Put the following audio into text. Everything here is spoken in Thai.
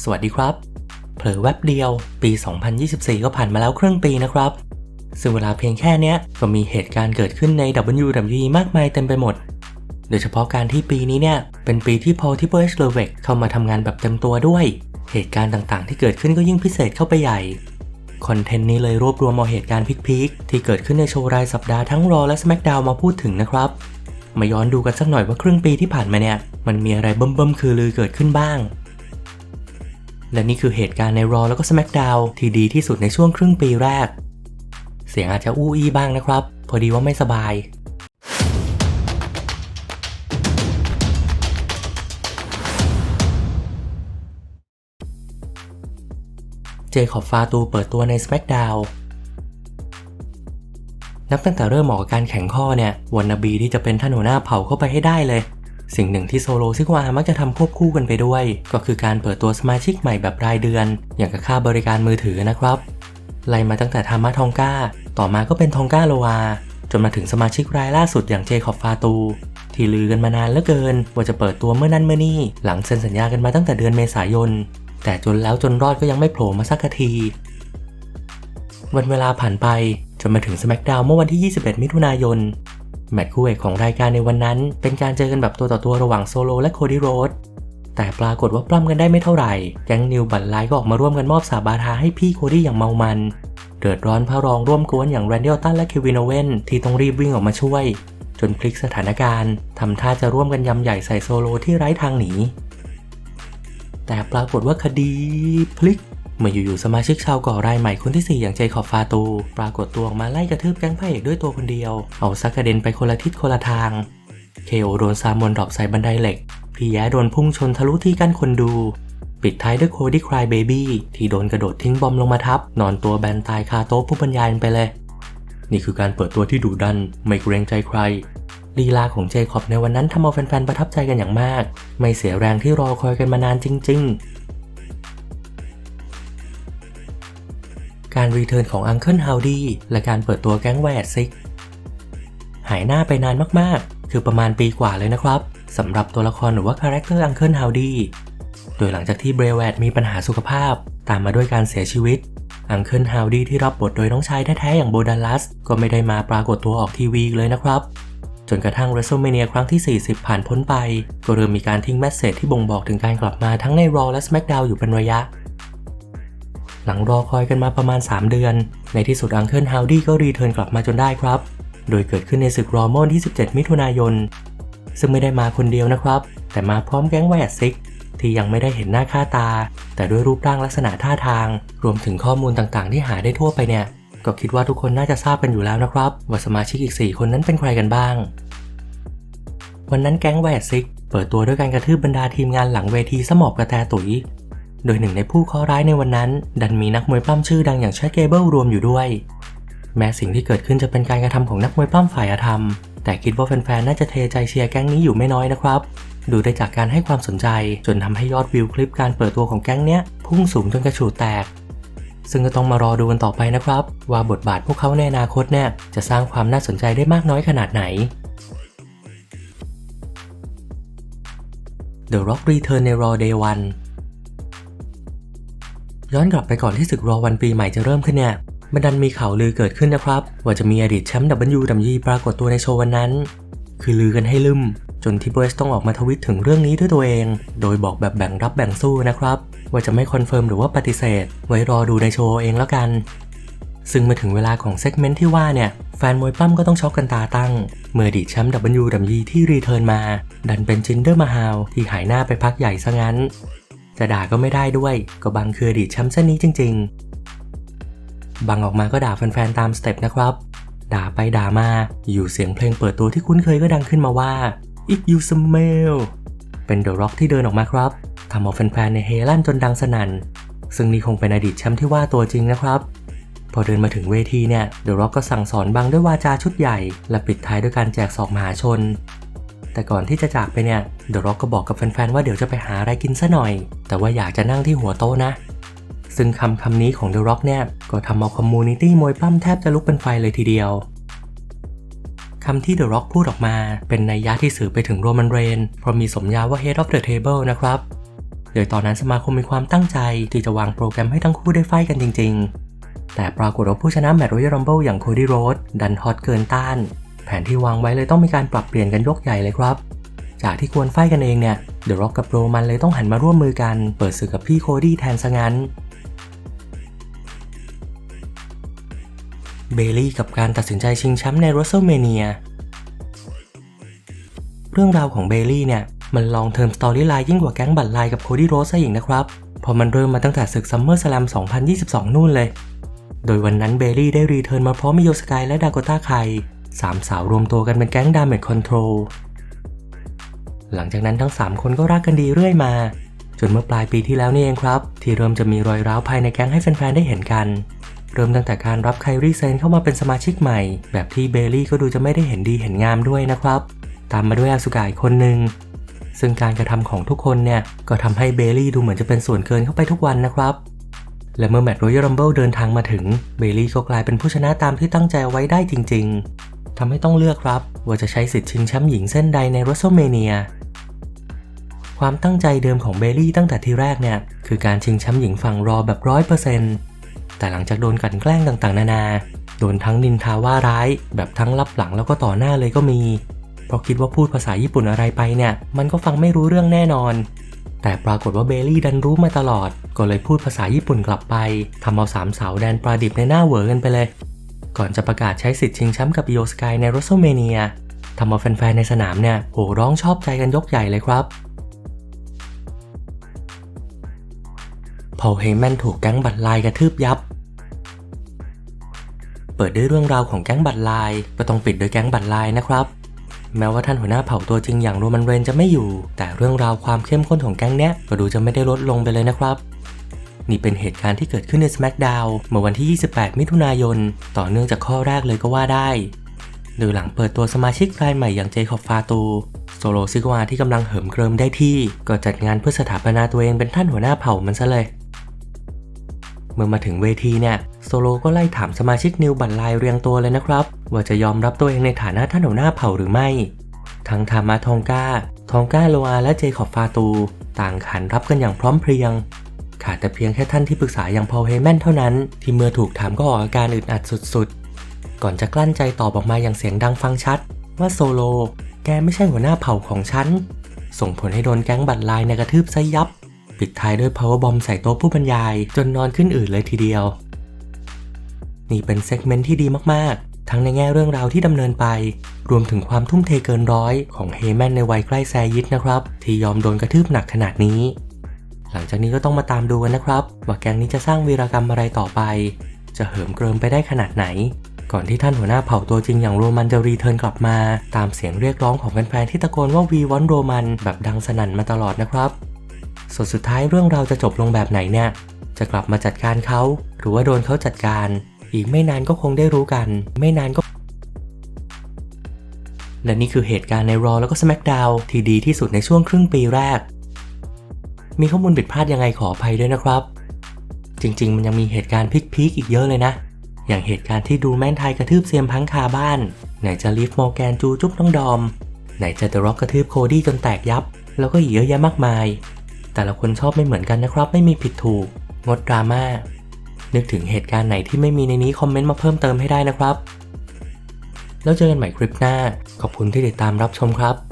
สวัสดีครับ เผลอแวบเดียว ปี 2024 ก็ผ่านมาแล้วครึ่งปีนะครับ ซึ่งเวลาเพียงแค่นี้ก็มีเหตุการณ์เกิดขึ้นใน WWE มากมายเต็มไปหมด โดยเฉพาะการที่ปีนี้เนี่ย เป็นปีที่พอที่เบอร์ชเลเวกเข้ามาทำงานแบบเต็มตัวด้วย เหตุการณ์ต่างๆ ที่เกิดขึ้นก็ยิ่งพิเศษเข้าไปใหญ่คอนเทนต์นี้เลยรวบรวมเอาเหตุการณ์พีคๆที่เกิดขึ้นในโชว์รายสัปดาห์ทั้งรอและ SmackDown มาพูดถึงนะครับ มาย้อนดูกันสักหน่อยว่าครึ่งปีที่ผ่านมาเนี่ย มันมีอะไรเบิ่มๆคือลือเกิดขึ้นบ้าง และนี่คือเหตุการณ์ในรอแล้วก็ SmackDown ที่ดีที่สุดในช่วงครึ่งปีแรก เสียงอาจจะอู้อี้บ้างนะครับ พอดีว่าไม่สบาย เจคอบฟาตูเปิดตัวใน SmackDown นับตั้งแต่เริ่มออกการแข็งข้อเนี่ยวันนบีที่จะเป็นท่านหัวหน้าเผ่าเข้าไปให้ได้เลย สิ่งหนึ่งที่โซโลซิกวามักจะทำควบคู่กันไปด้วย ก็คือการเปิดตัวสมาชิกใหม่แบบรายเดือน อย่างกับค่าบริการมือถือนะครับไล่มาตั้งแต่ทามาทองก้า ต่อมาก็เป็นทองก้าโลวา จนมาถึงสมาชิกรายล่าสุดอย่างเจคอบฟาตู ที่ลือกันมานานเหลือเกิน ว่าจะเปิดตัวเมื่อนั้นเมื่อนี่ หลังเซ็นสัญญากันมาตั้งแต่เดือนเมษายน แต่จนแล้วจนรอดก็ยังไม่โผล่มาสักที วันเวลาผ่านไปจนมาถึง SmackDown เมื่อวันที่ 21 มิถุนายน แมตช์คู่เอกของรายการในวันนั้น เป็นการเจอกันแบบตัวต่อตัวระหว่างโซโลและโคดี้โรดแต่ปรากฏว่าปล้ำกันได้ไม่เท่าไหร่ แก๊งนิวบัตไลก็ออกมาร่วมกันมอบสาบาทาให้พี่โคดี้อย่างเมามัน เดือดร้อนพระรองร่วมกวนอย่างแรนเดลตันและเควินโอเวนที่ต้องรีบวิ่งออกมาช่วย จนพลิกสถานการณ์ทำท่าจะร่วมกันยำใหญ่ใส่โซโลที่ไร้ทางหนี แต่ปรากฏว่าคดีพลิก เมื่ออยู่ๆสมาชิกชาวก่อรายใหม่คนที่ 4 อย่างเจคอบฟาตู ปรากฏตัวออกมาไล่กระทืบแก๊งพระเอกด้วยตัวคนเดียว เอาซักกระเด็นไปคนละทิศคนละทาง เคโอโดนซามอนดรอปใส่บันไดเหล็ก พี่แย้โดนพุ่งชนทะลุที่กั้นคนดู ปิดท้ายด้วยโคดี้คลายเบบี้ที่โดนกระโดดทิ้งบอมลงมาทับ นอนตัวแบนตายคาโต๊ะผู้บรรยายไปเลย นี่คือการเปิดตัวที่ดุดันไม่เกรงใจใครลีลาของเจคอบในวันนั้นทำเอาแฟนๆประทับใจกันอย่างมาก ไม่เสียแรงที่รอคอยกันมานานจริง ๆ การรีเทิร์นของอังเคิลฮาวดี้และการเปิดตัวแก๊งแวดซิก หายหน้าไปนานมากๆ คือประมาณปีกว่าเลยนะครับสำหรับตัวละครหรือว่าคาแรคเตอร์อังเคิลฮาวดี้โดยหลังจากที่เบรแวดมีปัญหาสุขภาพ ตามมาด้วยการเสียชีวิตอังเคิลฮาวดี้ที่รับบทโดยน้องชายแท้ๆอย่างโบดัลลัส ก็ไม่ได้มาปรากฏตัวออกทีวีเลยนะครับ จนกระทั่ง WrestleMania ครั้งที่ 40 ผ่านพ้นไป ก็เริ่มมีการทิ้งแมสเซจที่บ่งบอกถึงการกลับมาทั้งใน Raw และ SmackDown อยู่เป็นระยะ หลังรอคอยกันมาประมาณ 3 เดือน ในที่สุดอังเคิลฮาวดี้ก็รีเทิร์นกลับมาจนได้ครับ โดยเกิดขึ้นในศึกรอมอนที่ 17 มิถุนายน ซึ่งไม่ได้มาคนเดียวนะครับ แต่มาพร้อมแก๊งแวดซิกที่ยังไม่ได้เห็นหน้าค่าตา แต่ด้วยรูปร่างลักษณะท่าทาง รวมถึงข้อมูลต่างๆ ที่หาได้ทั่วไปเนี่ย ก็คิดว่าทุกคนน่าจะทราบกันอยู่แล้วนะครับ ว่าสมาชิกอีก 4 คนนั้นเป็นใครกันบ้าง วันนั้นแก๊งแวดซิกเปิดตัวด้วยการกระทืบบรรดาทีมงานหลังเวทีสมอบกระแตตุ๋ย โดยหนึ่งในผู้เคราะห์ร้ายในวันนั้น ดันมีนักมวยปล้ำชื่อดังอย่างแชทเกเบิลรวมอยู่ด้วย แม้สิ่งที่เกิดขึ้นจะเป็นการกระทำของนักมวยปล้ำฝ่ายอธรรม แต่คิดว่าแฟนๆ น่าจะเทใจเชียร์แก๊งนี้อยู่ไม่น้อยนะครับ ดูได้จากการให้ความสนใจจนทำให้ยอดวิวคลิปการเปิดตัวของแก๊งเนี้ยพุ่งสูงจนกระฉูดแตก ซึ่งก็ต้องมารอดูกันต่อไปนะครับ ว่าบทบาทพวกเขาในอนาคตเนี่ยจะสร้างความน่าสนใจได้มากน้อยขนาดไหน The Rock Return ใน Raw Day 1 ย้อนกลับไปก่อนที่ศึกรอวันปีใหม่จะเริ่มขึ้นเนี่ยมันดันมีข่าวลือเกิดขึ้นนะครับ ว่าจะมีอดีตแชมป์ WWE ปรากฏตัวในโชว์วันนั้น คือลือกันให้ลืมจนที่เบสต้องออกมาทวิตถึงเรื่องนี้ด้วยตัวเอง โดยบอกแบบแบ่งรับแบ่งสู้นะครับ ว่าจะไม่คอนเฟิร์มหรือว่าปฏิเสธ ไว้รอดูในโชว์เองแล้วกัน ซึ่งมาถึงเวลาของเซกเมนต์ที่ว่าเนี่ย แฟนมวยปั้มก็ต้องช็อกกันตาตั้ง เมื่อดีตแชมป์ WWE ที่รีเทิร์นมา ดันเป็นจินเดอร์มาฮาวที่หายหน้าไปพักใหญ่ซะงั้น จะด่าก็ไม่ได้ด้วยก็บังคืออดีตแชมป์เส้นนี้จริง ๆ บังออกมาก็ด่าแฟนๆตามสเต็ปนะครับ ด่าไปด่ามา อยู่เสียงเพลงเปิดตัวที่คุ้นเคยก็ดังขึ้นมาว่า if you smell เป็นเดอะร็อกที่เดินออกมาครับทำเอาแฟนๆในเฮลั่นจนดังสนั่น ซึ่งนี่คงเป็นอดีตแชมป์ที่ว่าตัวจริงนะครับ พอเดินมาถึงเวทีเนี่ยเดอะร็อกก็สั่งสอนบังด้วยวาจาชุดใหญ่ และปิดท้ายด้วยการแจกศอกมหาชน แต่ก่อนที่จะจากไปเนี่ยเดอะร็อกก็บอกกับแฟนๆว่าเดี๋ยวจะไปหาอะไรกินซะหน่อย แต่ว่าอยากจะนั่งที่หัวโต๊ะนะ ซึ่งคำคำนี้ของ The Rock เนี่ยก็ทำเอาคอมมูนิตี้มวยปั้มแทบจะลุกเป็นไฟเลยทีเดียวคำที่ The Rock พูดออกมาเป็นนัยยะที่สื่อไปถึงโรมันเรนเพราะมีสมญาว่า Head of the Table นะครับ โดยตอนนั้นสมาคมมีความตั้งใจที่จะวางโปรแกรมให้ทั้งคู่ได้ไฟกันจริง ๆ แต่ปรากฏว่าผู้ชนะแมตต์รอยัลรัมเบิลอย่างโคดี้โรดดันฮอตเกินต้าน แผนที่วางไว้เลยต้องมีการปรับเปลี่ยนกันยกใหญ่เลยครับ จากที่ควรไฟกันเองเนี่ยเดอะร็อกกับโรมันเลยต้องหันมาร่วมมือกันเปิดศึกกับพี่โคดี้แทนซะงั้นเบลลี่กับการตัดสินใจชิงแชมป์ใน WrestleMania เรื่องราวของเบลลี่เนี่ยมันลองเทอมสตอรี่ไลน์ยิ่งกว่าแก๊งบัตรไลน์กับโคดี้โรสซะอีกนะครับ พอมันเริ่มมาตั้งแต่ศึกซัมเมอร์ส a ลม 2022 นู่นเลย โดยวันนั้นเบลลี่ได้รีเทิร์นมาพร้อมมิโยสกายและดากต้าไค สามสาวรวมตัวกันเป็นแก๊งดามเมจคอนโทรลหลังจากนั้นทั้ง 3 คนก็รักกันดีเรื่อยมา จนเมื่อปลายปีที่แล้วนี่เองครับ ที่เริ่มจะมีรอยร้าวภายในแก๊งให้แฟนๆได้เห็นกัน เริ่มตั้งแต่การรับไครีเซนเข้ามาเป็นสมาชิกใหม่ แบบที่เบลลี่ก็ดูจะไม่ได้เห็นดีเห็นงามด้วยนะครับ ตามมาด้วยอาสุกายคนหนึ่งซึ่งการกระทำของทุกคนเนี่ย ก็ทำให้เบลลี่ดูเหมือนจะเป็นส่วนเกินเข้าไปทุกวันนะครับ และเมื่อแมตต์รอยัลรัมเบิลเดินทางมาถึงเบลลี่ก็กลายเป็นผู้ชนะตามที่ตั้งใจไว้ได้จริง ๆ ทำให้ต้องเลือกครับ ว่าจะใช้สิทธิ์ชิงแชมป์หญิงเส้นใดใน WrestleMania ความตั้งใจเดิมของเบลลี่ตั้งแต่ที่แรกเนี่ย คือการชิงแชมป์หญิงฝั่งรอแบบร้อยเปอร์เซ็นต์แต่หลังจากโดนกันแกล้งต่างๆ นานา โดนทั้งนินทาว่าร้าย แบบทั้งรับหลังแล้วก็ต่อหน้าเลยก็มี เพราะคิดว่าพูดภาษาญี่ปุ่นอะไรไปเนี่ย มันก็ฟังไม่รู้เรื่องแน่นอน แต่ปรากฏว่าเบลลี่ดันรู้มาตลอด ก็เลยพูดภาษาญี่ปุ่นกลับไปทำเอาสามสาวแดนปลาดิบในหน้าเหวอกันไปเลย ก่อนจะประกาศใช้สิทธิ์ชิงแชมป์กับอิโอสกายใน WrestleMania ทำเอาแฟนๆในสนามเนี่ยโห่ร้องชอบใจกันยกใหญ่เลยครับพอลเฮแมนถูกแก๊งบัตรลายกระทืบยับ เปิดด้วยเรื่องราวของแก๊งบัตรลาย ก็ต้องปิดด้วยแก๊งบัตรลายนะครับ แม้ว่าท่านหัวหน้าเผ่าตัวจริงอย่างโรมันเรนจะไม่อยู่ แต่เรื่องราวความเข้มข้นของแก๊งเนี้ยก็ดูจะไม่ได้ลดลงไปเลยนะครับ นี่เป็นเหตุการณ์ที่เกิดขึ้นใน SmackDown เมื่อวันที่ 28 มิถุนายน ต่อเนื่องจากข้อแรกเลยก็ว่าได้ โดยหลังเปิดตัวสมาชิกรายใหม่อย่างเจคอบฟาตูโซโลซิกวาที่กำลังเหิมเกริมได้ที่ ก็จัดงานเพื่อสถาปนาตัวเองเป็นท่านหัวหน้าเผ่ามันซะเลยเมื่อมาถึงเวทีเนี่ยโซโลก็ไล่ถามสมาชิกนิวบัตรลเรียงตัวเลยนะครับ ว่าจะยอมรับตัวเองในฐานะท่านหัวหน้าเผ่าหรือไม่ ทั้งทามาทองกาทองกาโลอาและเจคอบฟาตู ต่างขันรับกันอย่างพร้อมเพรียง ขาดแต่เพียงแค่ท่านที่ปรึกษาอย่างพอลเฮแมนเท่านั้น ที่เมื่อถูกถามก็ออกอาการอึดอัดสุดๆ ก่อนจะกลั้นใจตอบออกมาอย่างเสียงดังฟังชัด ว่าโซโล แกไม่ใช่หัวหน้าเผ่าของฉัน ส่งผลให้โดนแก๊งบัตรลายในกระทืบไซยับ ปิดท้ายด้วย power bomb ใส่โต๊ะผู้บรรยาย จนนอนขึ้นอืดเลยทีเดียว นี่เป็นเซกเมนต์ที่ดีมากๆ ทั้งในแง่เรื่องราวที่ดำเนินไป รวมถึงความทุ่มเทเกินร้อยของเฮแมนในวัยใกล้แซยิดนะครับ ที่ยอมโดนกระทืบหนักขนาดนี้ หลังจากนี้ก็ต้องมาตามดูกันนะครับ ว่าแก๊งนี้จะสร้างวีรกรรมอะไรต่อไป จะเหิมเกริมไปได้ขนาดไหน ก่อนที่ท่านหัวหน้าเผ่าตัวจริงอย่างโรมันจะรีเทิร์นกลับมา ตามเสียงเรียกร้องของแฟนๆที่ตะโกนว่าวีวอนโรมันแบบดังสนั่นมาตลอดนะครับส่วนสุดท้ายเรื่องราวจะจบลงแบบไหนเนี่ย จะกลับมาจัดการเขา หรือว่าโดนเขาจัดการ อีกไม่นานก็คงได้รู้กัน ไม่นานก็ และนี่คือเหตุการณ์ใน Raw แล้วก็ SmackDown ที่ดีที่สุดในช่วงครึ่งปีแรก มีข้อมูลผิดพลาดยังไงขออภัยด้วยนะครับ จริงๆ มันยังมีเหตุการณ์พีคๆอีกเยอะเลยนะ อย่างเหตุการณ์ที่ดูแมนไทยกระทืบเซียมพังคาบ้าน ไหนจะลิฟมอร์แกนจูจุ๊บน้องดอม ไหนจะเดอะร็อกกระทืบโคดี้จนแตกยับ แล้วก็อีกเยอะแยะมากมาย แต่ละคนชอบไม่เหมือนกันนะครับ ไม่มีผิดถูก งดดราม่า นึกถึงเหตุการณ์ไหนที่ไม่มีในนี้คอมเมนต์มาเพิ่มเติมให้ได้นะครับ แล้วเจอกันใหม่คลิปหน้า ขอบคุณที่ติดตามรับชมครับ